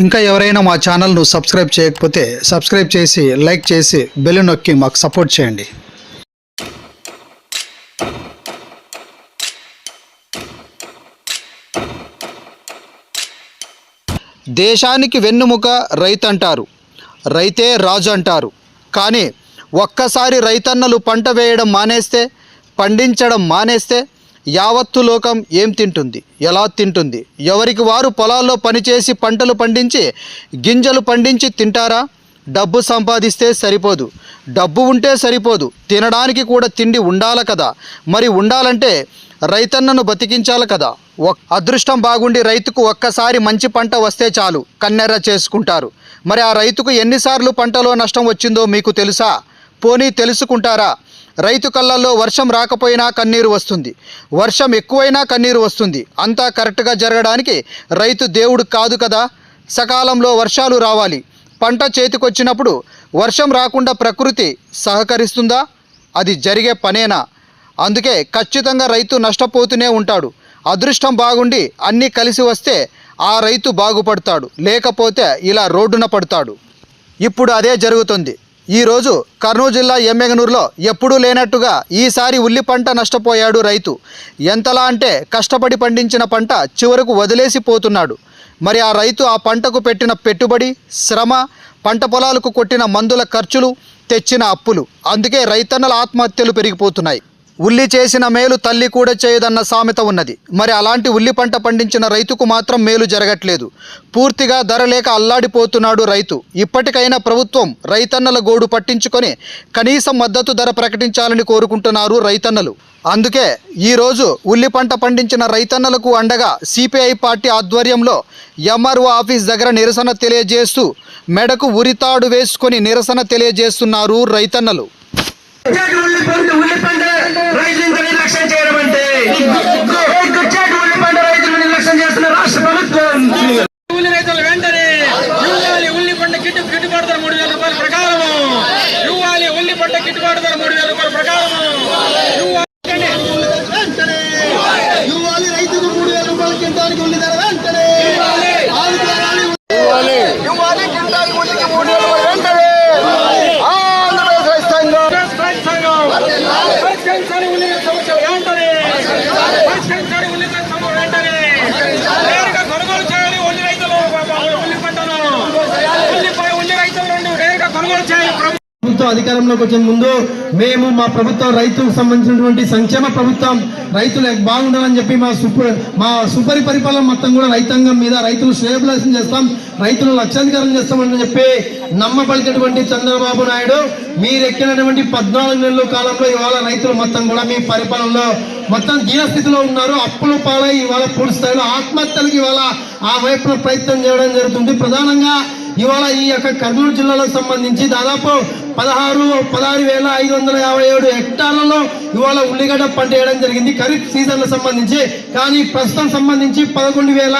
ఇంకా ఎవరైనా మా ఛానల్ను సబ్స్క్రైబ్ చేయకపోతే సబ్స్క్రైబ్ చేసి లైక్ చేసి బెల్ నొక్కి మాకు సపోర్ట్ చేయండి. దేశానికి వెన్నుముక రైతు అంటారు రైతే రాజు అంటారు కానీ ఒక్కసారి రైతన్నలు పంట వేయడం మానేస్తే పండించడం మానేస్తే యావత్తు లోకం ఏం తింటుంది? ఎలా తింటుంది? ఎవరికి వారు పొలాల్లో పనిచేసి పంటలు పండించి గింజలు పండించి తింటారా? డబ్బు సంపాదిస్తే సరిపోదు. డబ్బు ఉంటే సరిపోదు. తినడానికి కూడా తిండి ఉండాలి కదా? మరి ఉండాలంటే రైతన్నను బతికించాలి కదా? అదృష్టం బాగుండి రైతుకు ఒక్కసారి మంచి పంట వస్తే చాలు. కన్నెర్ర చేసుకుంటారు. మరి ఆ రైతుకు ఎన్నిసార్లు పంటలో నష్టం వచ్చిందో మీకు తెలుసా? పోనీ తెలుసుకుంటారా? రైతు కళ్ళల్లో వర్షం రాకపోయినా కన్నీరు వస్తుంది. వర్షం ఎక్కువైనా కన్నీరు వస్తుంది. అంతా కరెక్ట్గా జరగడానికి రైతు దేవుడు కాదు కదా? సకాలంలో వర్షాలు రావాలి. పంట చేతికొచ్చినప్పుడు వర్షం రాకుండా ప్రకృతి సహకరిస్తుందా? అది జరిగే పనేనా? అందుకే ఖచ్చితంగా రైతు నష్టపోతూనే ఉంటాడు. అదృష్టం బాగుండి అన్నీ కలిసి వస్తే ఆ రైతు బాగుపడతాడు. లేకపోతే ఇలా రోడ్డున పడతాడు. ఇప్పుడు అదే జరుగుతుంది. ఈరోజు కర్నూలు జిల్లా ఎమ్మెగనూరులో ఎప్పుడూ లేనట్టుగా ఈసారి ఉల్లి పంట నష్టపోయాడు రైతు. ఎంతలా అంటే కష్టపడి పండించిన పంట చివరకు వదిలేసి పోతున్నాడు. మరి ఆ రైతు ఆ పంటకు పెట్టిన పెట్టుబడి శ్రమ పంట పొలాలకు కొట్టిన మందుల ఖర్చులు తెచ్చిన అప్పులు అందుకే రైతన్నల ఆత్మహత్యలు పెరిగిపోతున్నాయి. ఉల్లి చేసిన మేలు తల్లి కూడా చేయదన్న సామెత ఉన్నది. మరి అలాంటి ఉల్లి పంట పండించిన రైతుకు మాత్రం మేలు జరగట్లేదు. పూర్తిగా ధర లేక అల్లాడిపోతున్నాడు రైతు. ఇప్పటికైనా ప్రభుత్వం రైతన్నల గోడు పట్టించుకొని కనీసం మద్దతు ధర ప్రకటించాలని కోరుకుంటున్నారు రైతన్నలు. అందుకే ఈరోజు ఉల్లి పంట పండించిన రైతన్నలకు అండగా సిపిఐ పార్టీ ఆధ్వర్యంలో ఎంఆర్ఓ ఆఫీస్ దగ్గర నిరసన తెలియజేస్తూ మెడకు ఉరితాడు వేసుకొని నిరసన తెలియజేస్తున్నారు రైతన్నలు గుచ్చాటి ఉల్లి పంట ఉల్లి పంట రైతులు ఇంకా నిర్లక్ష్యం చేయడం అంటే ఏ గుచ్చాటి ఉల్లి పంట రైతులు నిర్లక్ష్యం చేస్తున్న రాష్ట్ర ప్రభుత్వం ఉల్లి రైతులు వెంటనే ఇవ్వాలి ఉల్లి పంట గిట్టు గిట్టుబాటు ధర మూడు వేల రూపాయల ప్రకారము ఇవ్వాలి ఉల్లి పంట గిట్టుబాటు ధర మూడు వేల రూపాయల ప్రకారము ఇవ్వాలి రైతుకు మూడు వేల రూపాయల కింటానికి ఉల్లి ధర వెంటనే ఆదుకోవాలి ఇవ్వాలి కింటానికి ఉల్లికి మూడు వేల రూపాయలు వెంటనే ఆంధ్రప్రదేశ్ రైతాంగం రైతు సంఘం పరిష్కరించాలి ఉల్లి రైతు సమస్య వెంటనే పరిష్కరించాలి ఉల్లి రైతు సమస్య వెంటనే నేరుగా కొనుగోలు చేయాలి ఉల్లి రైతులు ఉల్లి పంటను ఉల్లిపై ఉల్లి రైతుల నుండి నేరుగా కొనుగోలు చేయాలి ప్రభుత్వం అధికారంలోకి వచ్చే ముందు మేము మా ప్రభుత్వం రైతుకు సంబంధించినటువంటి సంక్షేమ ప్రభుత్వం రైతులు బాగుండాలని చెప్పి మా సుప మా సుపరి పరిపాలన మొత్తం కూడా రైతాంగం మీద రైతులు శ్రేయభిలాషం చేస్తాం రైతులు లక్షాధికారం చేస్తామని చెప్పి నమ్మబలినటువంటి చంద్రబాబు నాయుడు మీరు ఎక్కినటువంటి పద్నాలుగు నెలల కాలంలో ఇవాళ రైతులు మొత్తం కూడా మీ పరిపాలనలో మొత్తం దీనస్థితిలో ఉన్నారు అప్పుల పాలై ఇవాళ పూర్తి స్థాయిలో ఆత్మహత్యలకు ఇవాళ ఆ వైపున ప్రయత్నం చేయడం జరుగుతుంది. ప్రధానంగా ఇవాళ ఈ యొక్క కర్నూలు జిల్లాలో సంబంధించి దాదాపు పదహారు పదహారు వేల ఐదు వందల యాభై ఏడు హెక్టార్లలో ఇవాళ ఉల్లిగడ్డ పంట వేయడం జరిగింది. ఖరీఫ్ సీజన్ సంబంధించి. కానీ ప్రస్తుతం సంబంధించి పదకొండు వేల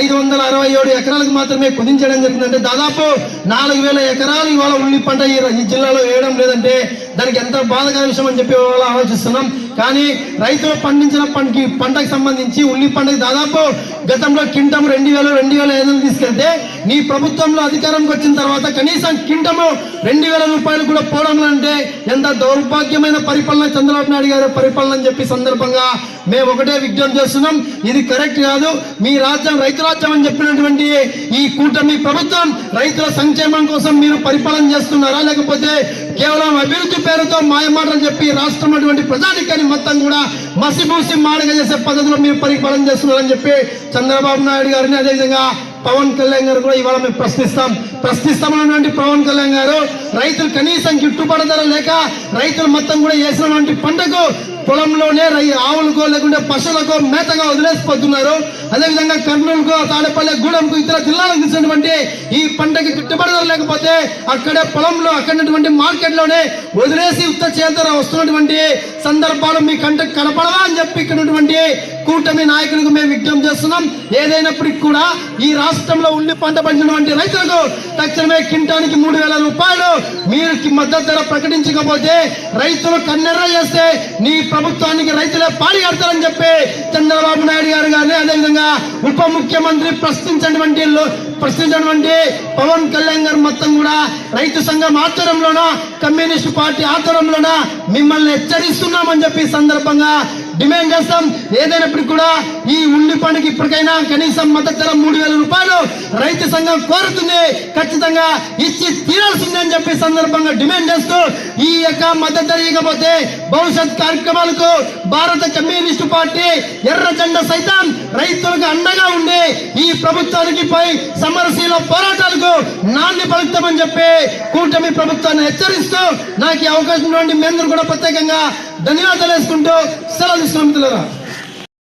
ఐదు వందల అరవై ఏడు ఎకరాలకు మాత్రమే కుదించడం జరిగింది అంటే దాదాపు నాలుగు వేల ఎకరాలు ఇవాళ ఉల్లి పంట ఈ ఈ జిల్లాలో వేయడం లేదంటే దానికి ఎంత బాధకర విషయం అని చెప్పి ఇవాళ ఆలోచిస్తున్నాం. కానీ రైతులు పండించిన పంటకి పంటకు సంబంధించి ఉల్లి పంటకి దాదాపు గతంలో కింటం రెండు వేలు రెండు వేల ఐదు వందలు తీసుకెళ్తే నీ ప్రభుత్వంలో అధికారంకి వచ్చిన తర్వాత కనీసం కింటము రెండు వేల రూపాయలు కూడా పోవడం అంటే ఎంత దౌర్భాగ్యమైన పరిపాలన చంద్రబాబు నాయుడు గారి పరిపాలన అని చెప్పి సందర్భంగా మేము ఒకటే విజ్ఞప్తి చేస్తున్నాం. ఇది కరెక్ట్ కాదు. మీ రాజ్యం రైతు రాజ్యం అని చెప్పినటువంటి ఈ కూటమి ప్రభుత్వం రైతుల సంక్షేమం కోసం మీరు పరిపాలన చేస్తున్నారా? లేకపోతే కేవలం అభివృద్ధి పేరుతో మాయమాటలు చెప్పి రాష్ట్రం అటువంటి ప్రజానికాన్ని మొత్తం కూడా మసిమూసి మాడగ చేసే పద్ధతిలో మీరు పరిపాలన చేస్తున్నారని చెప్పి చంద్రబాబు నాయుడు గారిని అదేవిధంగా పవన్ కళ్యాణ్ గారు కూడా ఇవాళ మేము ప్రశ్నిస్తాం. ప్రశ్నిస్తామన్నటువంటి పవన్ కళ్యాణ్ గారు రైతులు కనీసం గిట్టుబాటు ధర లేక రైతులు మొత్తం కూడా వేసినటువంటి పంటకు పొలంలోనే రై ఆవులకో లేకుంటే పశువులకో మేతగా వదిలేసిపోతున్నారు. అదేవిధంగా కర్నూలుకో తాడేపల్లి గూడెంకు ఇతర జిల్లాలకు ఇచ్చినటువంటి ఈ పంటకి గిట్టుబాటు ధర లేకపోతే అక్కడే పొలంలో అక్కడటువంటి మార్కెట్లోనే వదిలేసి ఉత్త చేత వస్తున్నటువంటి సందర్భాలు మీ కంటకు కనపడవా అని చెప్పి ఇక్కడ ఉన్నటువంటి కూటమి నాయకులకు మేము విజ్ఞప్తి చేస్తున్నాం. ఏదైనప్పటికి కూడా ఈ రాష్ట్రంలో ఉల్లి పంట పండినటువంటి రైతులకు తక్షణమే కింటానికి మూడు వేల రూపాయలు మీరు మద్దతు ధర ప్రకటించకపోతే రైతులు కన్నెర్ర చేస్తే నీ ప్రభుత్వానికి రైతులే పాడి కడతారని చెప్పి చంద్రబాబు నాయుడు గారు గారిని అదేవిధంగా ఉప ముఖ్యమంత్రి ప్రశ్నించినటువంటి ప్రశ్నించినటువంటి పవన్ కళ్యాణ్ గారు మొత్తం కూడా రైతు సంఘం ఆధ్వర్యంలోన కమ్యూనిస్ట్ పార్టీ ఆధ్వర్యంలోన మిమ్మల్ని హెచ్చరిస్తున్నామని చెప్పి సందర్భంగా డిమాండ్ చేస్తాం. ఏదైనప్పటికీ కూడా ఈ ఉల్లి పండుగ ఇప్పటికైనా కనీసం మద్దతు ధర మూడు వేల రూపాయలు రైతు సంఘం కోరుతుంది. ఖచ్చితంగా ఇచ్చి తీరాల్సిందే అని చెప్పి సందర్భంగా డిమాండ్ చేస్తూ ఈ యొక్క మద్దతు ధర ఇవ్వకపోతే భవిష్యత్ కార్యక్రమాలకు భారత కమ్యూనిస్టు పార్టీ ఎర్ర జెండా సైతం రైతులకు అండగా ఉండి ఈ ప్రభుత్వానికి పై సమరశీల పోరాటాలకు నాంది పలుకుతామని చెప్పి కూటమి ప్రభుత్వాన్ని హెచ్చరిస్తూ నాకు ఈ అవకాశం నుండి మీ కూడా ప్రత్యేకంగా ధన్యవాదాలు వేసుకుంటూ సెలవు తీసుకున్నాం